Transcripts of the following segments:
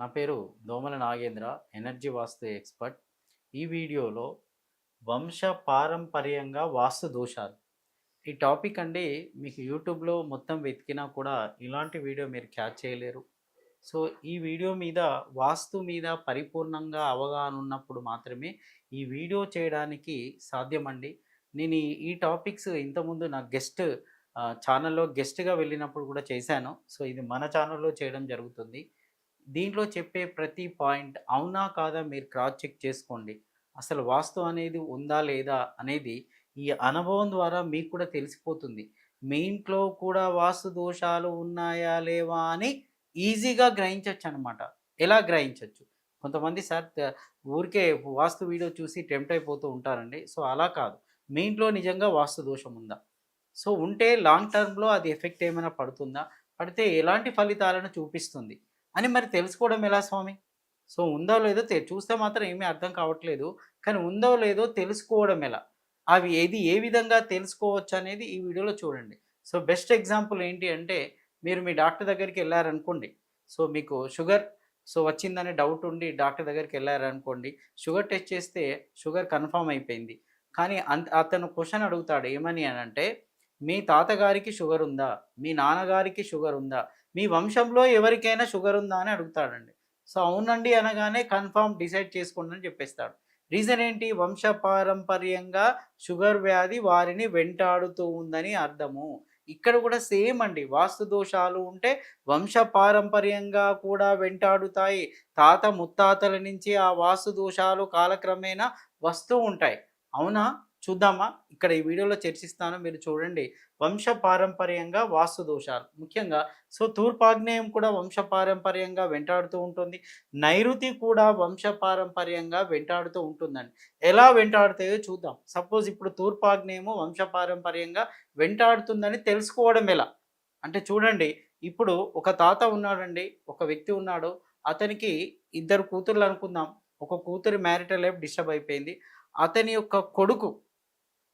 నా పేరు దోమల నాగేంద్ర ఎనర్జీ వాస్తు ఎక్స్పర్ట్. ఈ వీడియోలో వంశ పారంపర్యంగా వాస్తు దోషాలు. ఈ టాపిక్ అండి మీకు యూట్యూబ్లో మొత్తం వెతికినా కూడా ఇలాంటి వీడియో మీరు క్యాచ్ చేయలేరు. సో ఈ వీడియో మీద వాస్తు మీద పరిపూర్ణంగా అవగాహన ఉన్నప్పుడు మాత్రమే ఈ వీడియో చేయడానికి సాధ్యమండి. నేను ఈ- టాపిక్స్ ఇంతకుముందు నా గెస్ట్ ఛానల్లో గెస్ట్గా వెళ్ళినప్పుడు కూడా చేశాను. సో ఇది మన ఛానల్లో చేయడం జరుగుతుంది. దీంట్లో చెప్పే ప్రతి పాయింట్ అవునా కాదా మీరు క్రాస్ చెక్ చేసుకోండి. అసలు వాస్తు అనేది ఉందా లేదా అనేది ఈ అనుభవం ద్వారా మీకు కూడా తెలిసిపోతుంది. మీ ఇంట్లో కూడా వాస్తు దోషాలు ఉన్నాయా లేవా అని ఈజీగా గ్రహించవచ్చు అనమాట ఎలా గ్రహించవచ్చు కొంతమంది సార్ ఊరికే వాస్తు వీడియో చూసి టెంప్ట్ అయిపోతూ ఉంటారండి. సో అలా కాదు. మీ ఇంట్లో నిజంగా వాస్తు దోషం ఉందా? సో ఉంటే లాంగ్ టర్మ్లో అది ఎఫెక్ట్ ఏమైనా పడుతుందా? పడితే ఎలాంటి ఫలితాలను చూపిస్తుంది? అని మరి తెలుసుకోవడం ఎలా స్వామి? సో ఉందో లేదో చూస్తే మాత్రం ఏమీ అర్థం కావట్లేదు. కానీ ఉందో లేదో తెలుసుకోవడం ఎలా? అవి ఏది ఏ విధంగా తెలుసుకోవచ్చు అనేది ఈ వీడియోలో చూడండి. సో బెస్ట్ ఎగ్జాంపుల్ ఏంటి అంటే మీరు మీ డాక్టర్ దగ్గరికి వెళ్ళారనుకోండి. సో మీకు షుగర్ సో వచ్చిందని డౌట్ ఉండి డాక్టర్ దగ్గరికి వెళ్ళారనుకోండి. షుగర్ టెస్ట్ చేస్తే షుగర్ కన్ఫామ్ అయిపోయింది. కానీ అంత అతను క్వశ్చన్ అడుగుతాడు ఏమని అని అంటే మీ తాతగారికి షుగర్ ఉందా? మీ నాన్నగారికి షుగర్ ఉందా? మీ వంశంలో ఎవరికైనా షుగర్ ఉందా అని అడుగుతాడండి. సో అవునండి అనగానే కన్ఫామ్ డిసైడ్ చేసుకోండి అని చెప్పేస్తాడు. రీజన్ ఏంటి? వంశ పారంపర్యంగా షుగర్ వ్యాధి వారిని వెంటాడుతూ ఉందని అర్థము. ఇక్కడ కూడా సేమ్ అండి. వాస్తు దోషాలు ఉంటే వంశ పారంపర్యంగా కూడా వెంటాడుతాయి. తాత ముత్తాతల నుంచి ఆ వాస్తు దోషాలు కాలక్రమేణా వస్తూ ఉంటాయి. అవునా? చూద్దామా? ఇక్కడ ఈ వీడియోలో చర్చిస్తాను. మీరు చూడండి. వంశ పారంపర్యంగా వాస్తు దోషాలు ముఖ్యంగా. సో తూర్పాగ్నేయం కూడా వంశ పారంపర్యంగా వెంటాడుతూ ఉంటుంది. నైరుతి కూడా వంశ పారంపర్యంగా వెంటాడుతూ ఉంటుందండి. ఎలా వెంటాడుతాయో చూద్దాం. సపోజ్ ఇప్పుడు తూర్పాగ్నేయము వంశ పారంపర్యంగా వెంటాడుతుందని తెలుసుకోవడం ఎలా? అంటే చూడండి. ఇప్పుడు ఒక తాత ఉన్నాడండి. ఒక వ్యక్తి ఉన్నాడు. అతనికి ఇద్దరు కూతుర్లు అనుకుందాం. ఒక కూతురు మ్యారిటల్ లైఫ్ డిస్టర్బ్ అయిపోయింది. అతని యొక్క కొడుకు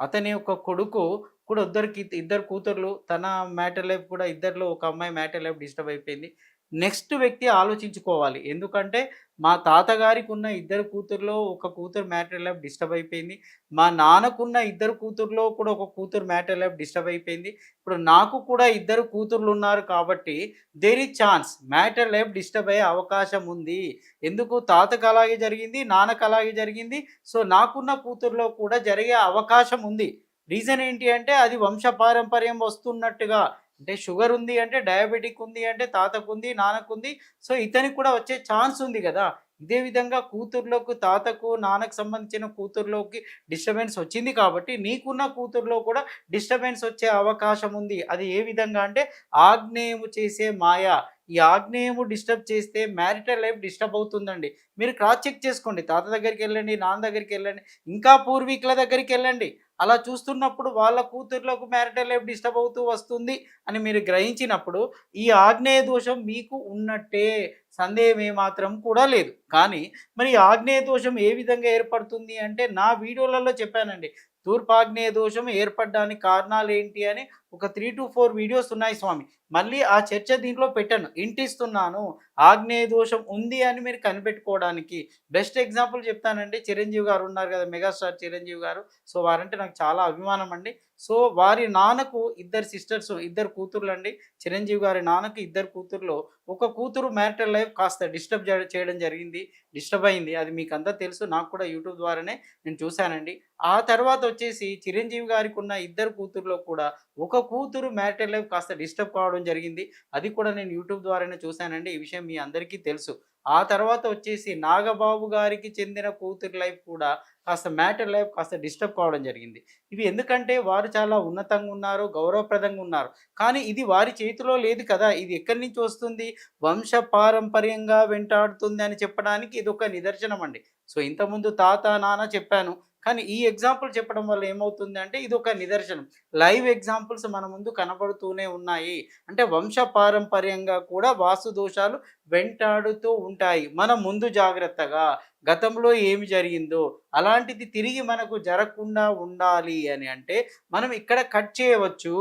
అతని యొక్క కొడుకు కూడా ఇద్దరికి ఇద్దరు కూతుర్లు తన మ్యాటర్ లైఫ్ కూడా ఇద్దరిలో ఒక అమ్మాయి మ్యాటర్ లైఫ్ డిస్టర్బ్ అయిపోయింది. నెక్స్ట్ వ్యక్తి ఆలోచించుకోవాలి. ఎందుకంటే మా తాతగారికి ఉన్న ఇద్దరు కూతురులో ఒక కూతురు మ్యాటర్ లైఫ్ డిస్టర్బ్ అయిపోయింది. మా నాన్నకున్న ఇద్దరు కూతురులో కూడా ఒక కూతురు మ్యాటర్ లైఫ్ డిస్టర్బ్ అయిపోయింది. ఇప్పుడు నాకు కూడా ఇద్దరు కూతుర్లు ఉన్నారు కాబట్టి there is chance matter life disturb అయ్యే అవకాశం ఉంది. ఎందుకు? తాతకు అలాగే జరిగింది నాన్నకు అలాగే జరిగింది. సో నాకున్న కూతురులో కూడా జరిగే అవకాశం ఉంది. రీజన్ ఏంటి అంటే అది వంశ పారంపర్యం వస్తున్నట్టుగా అంటే షుగర్ ఉంది అంటే డయాబెటిక్ ఉంది అంటే తాతకు ఉంది నాన్నకు ఉంది సో ఇతనికి కూడా వచ్చే ఛాన్స్ ఉంది కదా. ఇదే విధంగా కూతుర్లోకి తాతకు నాన్నకు సంబంధించిన కూతుర్లోకి డిస్టర్బెన్స్ వచ్చింది కాబట్టి నీకున్న కూతుర్లో కూడా డిస్టర్బెన్స్ వచ్చే అవకాశం ఉంది. అది ఏ విధంగా అంటే ఆగ్నేయము చేసే మాయ. ఈ ఆగ్నేయము డిస్టర్బ్ చేస్తే మ్యారిటల్ లైఫ్ డిస్టర్బ్ అవుతుందండి. మీరు క్రాస్ చెక్ చేసుకోండి. తాత దగ్గరికి వెళ్ళండి నాన్న దగ్గరికి వెళ్ళండి ఇంకా పూర్వీకుల దగ్గరికి వెళ్ళండి. అలా చూస్తున్నప్పుడు వాళ్ళ కూతుర్లకు మ్యారిటల్ లైఫ్ డిస్టర్బ్ అవుతూ వస్తుంది అని మీరు గ్రహించినప్పుడు ఈ ఆగ్నేయ దోషం మీకు ఉన్నట్టే. సందేహం ఏమాత్రం కూడా లేదు. కానీ మరి ఆగ్నేయ దోషం ఏ విధంగా ఏర్పడుతుంది అంటే నా వీడియోలలో చెప్పానండి. తూర్పాగ్నేయ దోషం ఏర్పడడానికి కారణాలు ఏంటి అని ఒక త్రీ టు ఫోర్ వీడియోస్ ఉన్నాయి స్వామి. మళ్ళీ ఆ చర్చ దీంట్లో పెట్టాను. ఇంటిస్తున్నాను ఆగ్నేయ దోషం ఉంది అని మీరు కనిపెట్టుకోవడానికి. బెస్ట్ ఎగ్జాంపుల్ చెప్తానండి. చిరంజీవి గారు ఉన్నారు కదా మెగాస్టార్ చిరంజీవి గారు. సో వారంటే నాకు చాలా అభిమానం అండి. సో వారి నాన్నకు ఇద్దరు సిస్టర్స్ ఇద్దరు కూతుర్లు అండి చిరంజీవి గారి నాన్నకు ఇద్దరు కూతుర్లు. ఒక కూతురు మ్యారిటల్ లైఫ్ కాస్త డిస్టర్బ్ చేయడం జరిగింది. డిస్టర్బ్ అయింది. అది మీకు అంతా తెలుసు. నాకు కూడా యూట్యూబ్ ద్వారానే నేను చూశానండి. ఆ తర్వాత వచ్చేసి చిరంజీవి గారికి ఉన్న ఇద్దరు కూతుర్లో కూడా ఒక కూతురు మ్యారిటల్ లైఫ్ కాస్త డిస్టర్బ్ కావడం జరిగింది. అది కూడా నేను యూట్యూబ్ ద్వారానే చూశానండి. ఈ విషయం మీ అందరికీ తెలుసు. ఆ తర్వాత వచ్చేసి నాగబాబు గారికి చెందిన కూతురు లైఫ్ కూడా కాస్త మ్యాటర్ లైఫ్ కాస్త డిస్టర్బ్ కావడం జరిగింది. ఇవి ఎందుకంటే వారు చాలా ఉన్నతంగా ఉన్నారు గౌరవప్రదంగా ఉన్నారు. కానీ ఇది వారి చేతిలో లేదు కదా. ఇది ఎక్కడి నుంచి వస్తుంది? వంశ పారంపర్యంగా వెంటాడుతుంది అని చెప్పడానికి ఇది ఒక నిదర్శనం అండి సో ఇంతకుముందు తాత నాన్న చెప్పాను కానీ ఈ ఎగ్జాంపుల్ చెప్పడం వల్ల ఏమవుతుంది అంటే ఇది ఒక నిదర్శనం. లైవ్ ఎగ్జాంపుల్స్ మన ముందు కనబడుతూనే ఉన్నాయి. అంటే వంశ పారంపర్యంగా కూడా వాస్తు దోషాలు వెంటాడుతూ ఉంటాయి. మన ముందు జాగ్రత్తగా గతంలో ఏమి జరిగిందో అలాంటిది తిరిగి మనకు జరగకుండా ఉండాలి అని అంటే మనం ఇక్కడ కట్ చేయవచ్చు.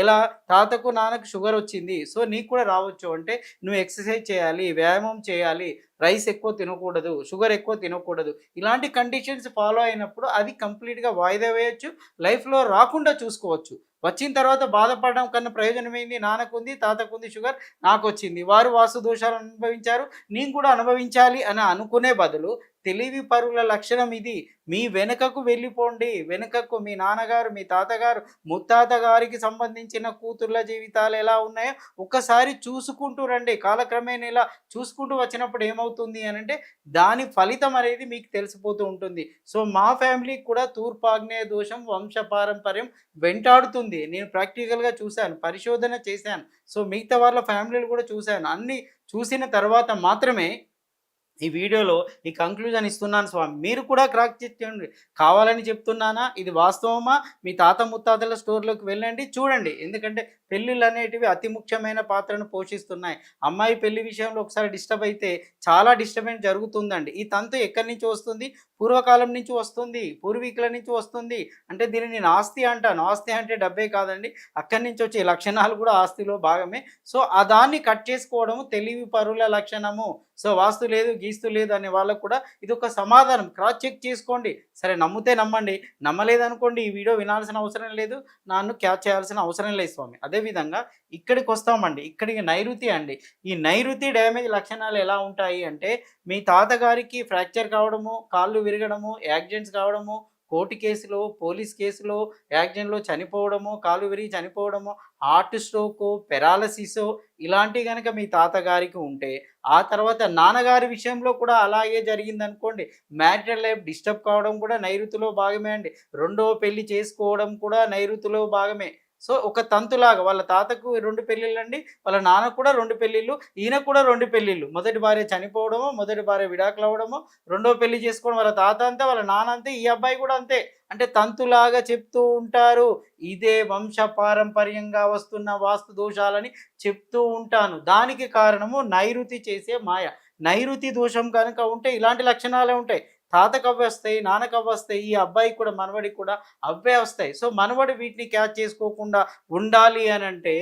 ఇలా తాతకు నాన్నకు షుగర్ వచ్చింది. సో నీకు కూడా రావచ్చు. అంటే నువ్వు ఎక్సర్సైజ్ చేయాలి వ్యాయామం చేయాలి. రైస్ ఎక్కువ తినకూడదు షుగర్ ఎక్కువ తినకూడదు. ఇలాంటి కండిషన్స్ ఫాలో అయినప్పుడు అది కంప్లీట్గా వాయిదా వేయచ్చు. లైఫ్లో రాకుండా చూసుకోవచ్చు. వచ్చిన తర్వాత బాధపడడం కన్నా ప్రయోజనం ఏంది? నాన్నకుంది తాతకుంది షుగర్ నాకు వచ్చింది. వారు వాస్తు దోషాలు అనుభవించారు నేను కూడా అనుభవించాలి అని అనుకునే బదులు తెలివి పరుల లక్షణం ఇది. మీ వెనుకకు వెళ్ళిపోండి. వెనుకకు మీ నాన్నగారు మీ తాతగారు ముత్తాత గారికి సంబంధించిన కూతుర్ల జీవితాలు ఎలా ఉన్నాయో ఒక్కసారి చూసుకుంటూ రండి. కాలక్రమేణ ఇలా చూసుకుంటూ వచ్చినప్పుడు ఏమవుతుంది అని అంటే దాని ఫలితం అనేది మీకు తెలిసిపోతూ ఉంటుంది. సో మా ఫ్యామిలీకి కూడా తూర్పాగ్నేయ దోషం వంశ పారంపర్యం వెంటాడుతుంది. నేను ప్రాక్టికల్గా చూశాను పరిశోధన చేశాను. సో మిగతా వాళ్ళ ఫ్యామిలీలు కూడా చూశాను. అన్ని చూసిన తర్వాత మాత్రమే ఈ వీడియోలో ఈ కంక్లూజన్ ఇస్తున్నాను స్వామి. మీరు కూడా క్రాక్ చేయండి. కావాలని చెప్తున్నానా? ఇది వాస్తవమా? మీ తాత ముత్తాతల స్టోర్లోకి వెళ్ళండి చూడండి. ఎందుకంటే పెళ్ళిళ్ళు అనేటివి అతి ముఖ్యమైన పాత్రను పోషిస్తున్నాయి. అమ్మాయి పెళ్ళి విషయంలో ఒకసారి డిస్టర్బ్ అయితే చాలా డిస్టర్బెన్స్ జరుగుతుందండి. ఈ తంతు ఎక్కడి నుంచి వస్తుంది? పూర్వకాలం నుంచి వస్తుంది పూర్వీకుల నుంచి వస్తుంది. అంటే దీనిని నేను ఆస్తి అంటాను ఆస్తి అంటే డబ్బే కాదండి. అక్కడి నుంచి వచ్చే లక్షణాలు కూడా ఆస్తిలో భాగమే. సో ఆ దాన్ని కట్ చేసుకోవడము తెలివి పరుల లక్షణము. సో వాస్తు లేదు గీస్తు లేదు అనే వాళ్ళకు కూడా ఇది ఒక సమాధానం. క్రాస్ చెక్ చేసుకోండి. సరే నమ్మితే నమ్మండి. నమ్మలేదనుకోండి ఈ వీడియో వినాల్సిన అవసరం లేదు. నన్ను క్యాచ్ చేయాల్సిన అవసరం లేదు స్వామి. అదేవిధంగా ఇక్కడికి వస్తామండి. ఇక్కడికి నైరుతి అండి. ఈ నైరుతి డ్యామేజ్ లక్షణాలు ఎలా ఉంటాయి అంటే మీ తాతగారికి ఫ్రాక్చర్ కావడము కాళ్ళు విరగడము యాక్సిడెంట్స్ కావడము కోర్టు కేసులో పోలీస్ కేసులో యాక్సిడెంట్లో చనిపోవడము కాలు విరిగి చనిపోవడము హార్ట్ స్ట్రోక్ పెరాలసిస్ ఇలాంటివి కనుక మీ తాతగారికి ఉంటే ఆ తర్వాత నాన్నగారి విషయంలో కూడా అలాగే జరిగింది అనుకోండి మ్యారిటల్ లైఫ్ డిస్టర్బ్ కావడం కూడా నైరుతిలో భాగమే అండి. రెండవ పెళ్ళి చేసుకోవడం కూడా నైరుతిలో భాగమే. సో ఒక తంతులాగా వాళ్ళ తాతకు రెండు పెళ్ళిళ్ళు అండి వాళ్ళ నాన్న కూడా రెండు పెళ్ళిళ్ళు ఈయన కూడా రెండు పెళ్ళిళ్ళు. మొదటి భార్య చనిపోవడము మొదటి భార్య విడాకులు అవ్వడము రెండో పెళ్ళి చేసుకోవడం వాళ్ళ తాత అంతే వాళ్ళ నాన్న అంతే ఈ అబ్బాయి కూడా అంతే. అంటే తంతులాగా చెప్తూ ఉంటారు. ఇదే వంశ పారంపర్యంగా వస్తున్న వాస్తు దోషాలని చెప్తూ ఉంటాను. దానికి కారణము నైరుతి చేసే మాయ. నైరుతి దోషం కనుక ఉంటే ఇలాంటి లక్షణాలే ఉంటాయి. తాతకు అవ్వే వస్తాయి నాన్నకు అవ్వ వస్తాయి ఈ అబ్బాయికి కూడా మనవడికి కూడా అవే వస్తాయి. సో మనవడి వీటిని క్యాచ్ చేసుకోకుండా ఉండాలి అని అంటే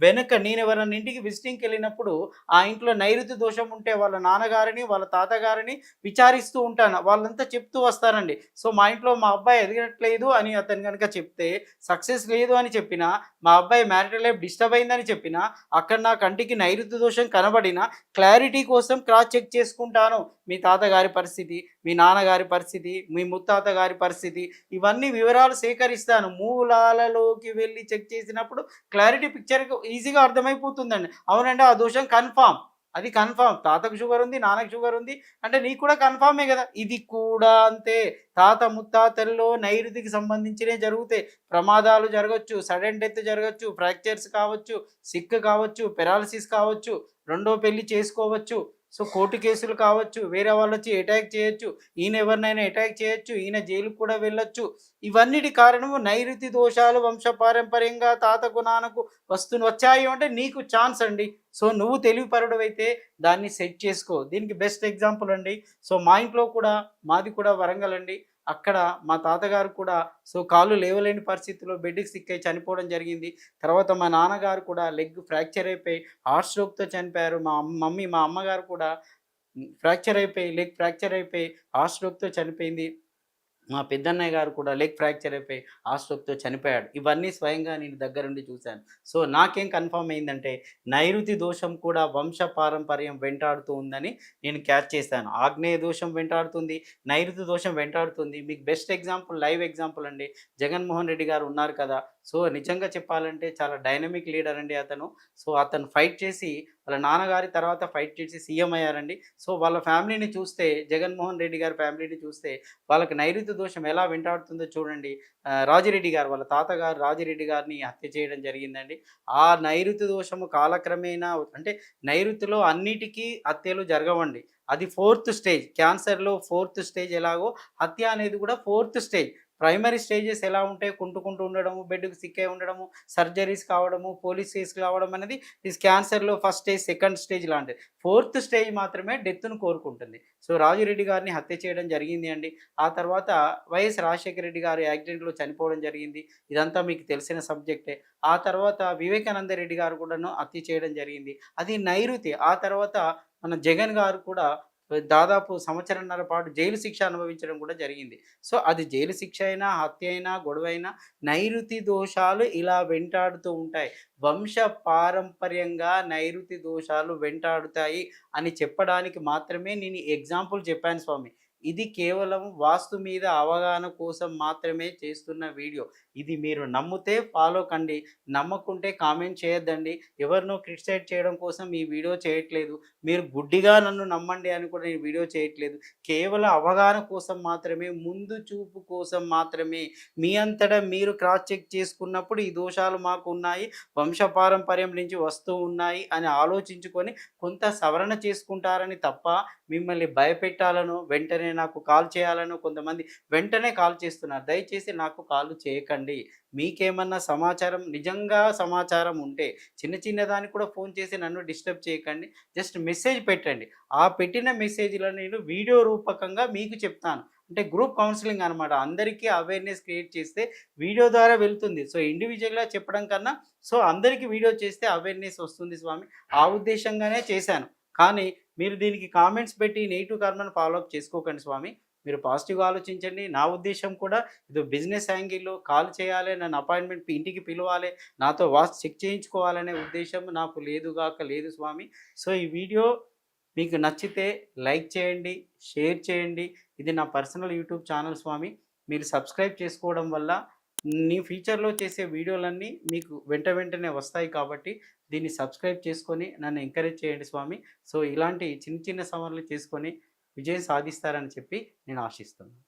వెనక నేను ఎవరైనా ఇంటికి విజిటింగ్కి వెళ్ళినప్పుడు ఆ ఇంట్లో నైరుతి దోషం ఉంటే వాళ్ళ నాన్నగారిని వాళ్ళ తాతగారిని విచారిస్తూ ఉంటాను. వాళ్ళంతా చెప్తూ వస్తారండి. సో మా ఇంట్లో మా అబ్బాయి ఎదగట్లేదు అని అతను కనుక చెప్తే సక్సెస్ లేదు అని చెప్పినా మా అబ్బాయి మ్యారిటల్ లైఫ్ డిస్టర్బ్ అయిందని చెప్పినా అక్కడ నా కంటికి నైరుతి దోషం కనబడిన క్లారిటీ కోసం క్రాస్ చెక్ చేసుకుంటాను. మీ తాతగారి పరిస్థితి మీ నాన్నగారి పరిస్థితి మీ ముత్తాత గారి పరిస్థితి ఇవన్నీ వివరాలు సేకరిస్తాను. మూలాలలోకి వెళ్ళి చెక్ చేసినప్పుడు క్లారిటీ పిక్చర్ ఈజీగా అర్థమైపోతుందండి. అవునండి ఆ దోషం కన్ఫామ్. అది కన్ఫామ్. తాతకు షుగర్ ఉంది నాన్నకు షుగర్ ఉంది అంటే నీకు కూడా కన్ఫామే కదా. ఇది కూడా అంతే. తాత ముత్తాతల్లో నైరుతికి సంబంధించినే జరుగుతాయి. ప్రమాదాలు జరగచ్చు సడన్ డెత్ జరగచ్చు ఫ్రాక్చర్స్ కావచ్చు సిక్ కావచ్చు పెరాలసిస్ కావచ్చు రెండో పెళ్ళి చేసుకోవచ్చు సో కోర్టు కేసులు కావచ్చు వేరే వాళ్ళు వచ్చి అటాక్ చేయొచ్చు ఈయన ఎవరినైనా అటాక్ చేయొచ్చు ఈయన జైలుకు కూడా వెళ్ళొచ్చు. ఇవన్నిటి కారణము నైరుతి దోషాలు వంశపారంపర్యంగా తాతకు నాన్నకు వస్తు వచ్చాయి అంటే నీకు ఛాన్స్ అండి. సో నువ్వు తెలివిపరుడు అయితే దాన్ని సెట్ చేసుకో. దీనికి బెస్ట్ ఎగ్జాంపుల్ అండి. సో మా ఇంట్లో కూడా మాది కూడా వరంగల్ అండి. అక్కడ మా తాతగారు కూడా సో కాళ్ళు లేవలేని పరిస్థితిలో బెడ్కి సిక్ అయి చనిపోవడం జరిగింది. తర్వాత మా నాన్నగారు కూడా లెగ్ ఫ్రాక్చర్ అయిపోయి హార్ట్ స్ట్రోక్తో చనిపోయారు. మా మమ్మీ మా అమ్మగారు కూడా ఫ్రాక్చర్ అయిపోయి లెగ్ ఫ్రాక్చర్ అయిపోయి హార్ట్ స్ట్రోక్తో చనిపోయింది. మా పెద్దన్నయ్య గారు కూడా లెగ్ ఫ్రాక్చర్ అయిపోయి ఆస్ట్రోక్తో చనిపోయాడు. ఇవన్నీ స్వయంగా నేను దగ్గరుండి చూశాను. సో నాకేం కన్ఫర్మ్ అయిందంటే నైరుతి దోషం కూడా వంశ పారంపర్యం వెంటాడుతూ ఉందని నేను క్యాచ్ చేశాను. ఆగ్నేయ దోషం వెంటాడుతుంది నైరుతి దోషం వెంటాడుతుంది. మీకు బెస్ట్ ఎగ్జాంపుల్ లైవ్ ఎగ్జాంపుల్ అండి. జగన్మోహన్ రెడ్డి గారు ఉన్నారు కదా సో నిజంగా చెప్పాలంటే చాలా డైనమిక్ లీడర్ అండి అతను. సో అతను ఫైట్ చేసి వాళ్ళ నాన్నగారి తర్వాత ఫైట్ చేసి సీఎం అయ్యారండి. సో వాళ్ళ ఫ్యామిలీని చూస్తే జగన్మోహన్ రెడ్డి గారి ఫ్యామిలీని చూస్తే వాళ్ళకి నైరుతి దోషం ఎలా వెంటాడుతుందో చూడండి. రాజిరెడ్డి గారు వాళ్ళ తాతగారు రాజిరెడ్డి గారిని హత్య చేయడం జరిగిందండి. ఆ నైరుతి దోషము కాలక్రమేణా అంటే నైరుతిలో అన్నిటికీ హత్యలు జరగవండి. అది ఫోర్త్ స్టేజ్ క్యాన్సర్లో ఫోర్త్ స్టేజ్ ఎలాగో హత్య అనేది కూడా ఫోర్త్ స్టేజ్. ప్రైమరీ స్టేజెస్ ఎలా ఉంటాయి కుంటుకుంటూ ఉండడము బెడ్కి సిక్కే ఉండడము సర్జరీస్ కావడము పోలీస్ కేసు కావడం అనేది ఈ క్యాన్సర్లో ఫస్ట్ స్టేజ్ సెకండ్ స్టేజ్ లాంటిది. ఫోర్త్ స్టేజ్ మాత్రమే డెత్ను కోరుకుంటుంది. సో రాజురెడ్డి గారిని హత్య చేయడం జరిగింది అండి. ఆ తర్వాత వైఎస్ రాజశేఖర రెడ్డి గారు యాక్సిడెంట్లో చనిపోవడం జరిగింది. ఇదంతా మీకు తెలిసిన సబ్జెక్టే ఆ తర్వాత వివేకానంద రెడ్డి గారు కూడాను హత్య చేయడం జరిగింది. అది నైరుతి. ఆ తర్వాత మన జగన్ గారు కూడా దాదాపు సంవత్సరంన్నర పాటు జైలు శిక్ష అనుభవించడం కూడా జరిగింది. సో అది జైలు శిక్ష అయినా హత్య అయినా గొడవ అయినా నైరుతి దోషాలు ఇలా వెంటాడుతూ ఉంటాయి. వంశ పారంపర్యంగా నైరుతి దోషాలు వెంటాడుతాయి అని చెప్పడానికి మాత్రమే నేను ఎగ్జాంపుల్ చెప్పాను స్వామి. ఇది కేవలం వాస్తు మీద అవగాహన కోసం మాత్రమే చేస్తున్న వీడియో. ఇది మీరు నమ్మితే ఫాలో కండి. నమ్మకుంటే కామెంట్ చేయొద్దండి. ఎవరినో క్రిటిసైడ్ చేయడం కోసం ఈ వీడియో చేయట్లేదు. మీరు గుడ్డిగా నన్ను నమ్మండి అని కూడా నేను వీడియో చేయట్లేదు. కేవలం అవగాహన కోసం మాత్రమే ముందు చూపు కోసం మాత్రమే. మీ అంతటా మీరు క్రాస్ చెక్ చేసుకున్నప్పుడు ఈ దోషాలు మాకు ఉన్నాయి. వంశపారంపర్యం నుంచి వస్తూ ఉన్నాయి అని ఆలోచించుకొని కొంత సవరణ చేసుకుంటారని తప్ప మిమ్మల్ని భయపెట్టాలను వెంటనే నాకు కాల్ చేయాలని కొంతమంది వెంటనే కాల్ చేస్తున్నారు. దయచేసి నాకు కాల్ చేయకండి. మీకేమన్నా సమాచారం నిజంగా సమాచారం ఉంటే చిన్న చిన్న దానికి కూడా ఫోన్ చేసి నన్ను డిస్టర్బ్ చేయకండి. జస్ట్ మెసేజ్ పెట్టండి. ఆ పెట్టిన మెసేజ్లో నేను వీడియో రూపకంగా మీకు చెప్తాను. అంటే గ్రూప్ కౌన్సిలింగ్ అనమాట అందరికీ అవేర్నెస్ క్రియేట్ చేస్తే వీడియో ద్వారా వెళ్తుంది. సో ఇండివిజువల్గా చెప్పడం కన్నా సో అందరికీ వీడియో చేస్తే అవేర్నెస్ వస్తుంది స్వామి. ఆ ఉద్దేశంగానే చేశాను. కానీ మీరు దీనికి కామెంట్స్ పెట్టి నెగిటివ్ కర్మను ఫాలోఅప్ చేసుకోకండి స్వామి. మీరు పాజిటివ్గా ఆలోచించండి. నా ఉద్దేశం కూడా ఇది బిజినెస్ యాంగిల్లో కాల్ చేయాలి నన్ను అపాయింట్మెంట్ ఇంటికి పిలవాలి నాతో వాచ్ చెక్ చేయించుకోవాలనే ఉద్దేశం నాకు లేదుగాక లేదు స్వామి. సో ఈ వీడియో మీకు నచ్చితే లైక్ చేయండి షేర్ చేయండి. ఇది నా పర్సనల్ యూట్యూబ్ ఛానల్ స్వామి. మీరు సబ్స్క్రైబ్ చేసుకోవడం వల్ల నీ ఫ్యూచర్లో చేసే వీడియోలన్నీ మీకు వెంట వెంటనే వస్తాయి కాబట్టి దీన్ని సబ్స్క్రైబ్ చేసుకొని నన్ను ఎంకరేజ్ చేయండి స్వామి. సో ఇలాంటి చిన్న చిన్న సవాళ్ళు చేసుకొని విజయం సాధిస్తారని చెప్పి నేను ఆశిస్తున్నాను.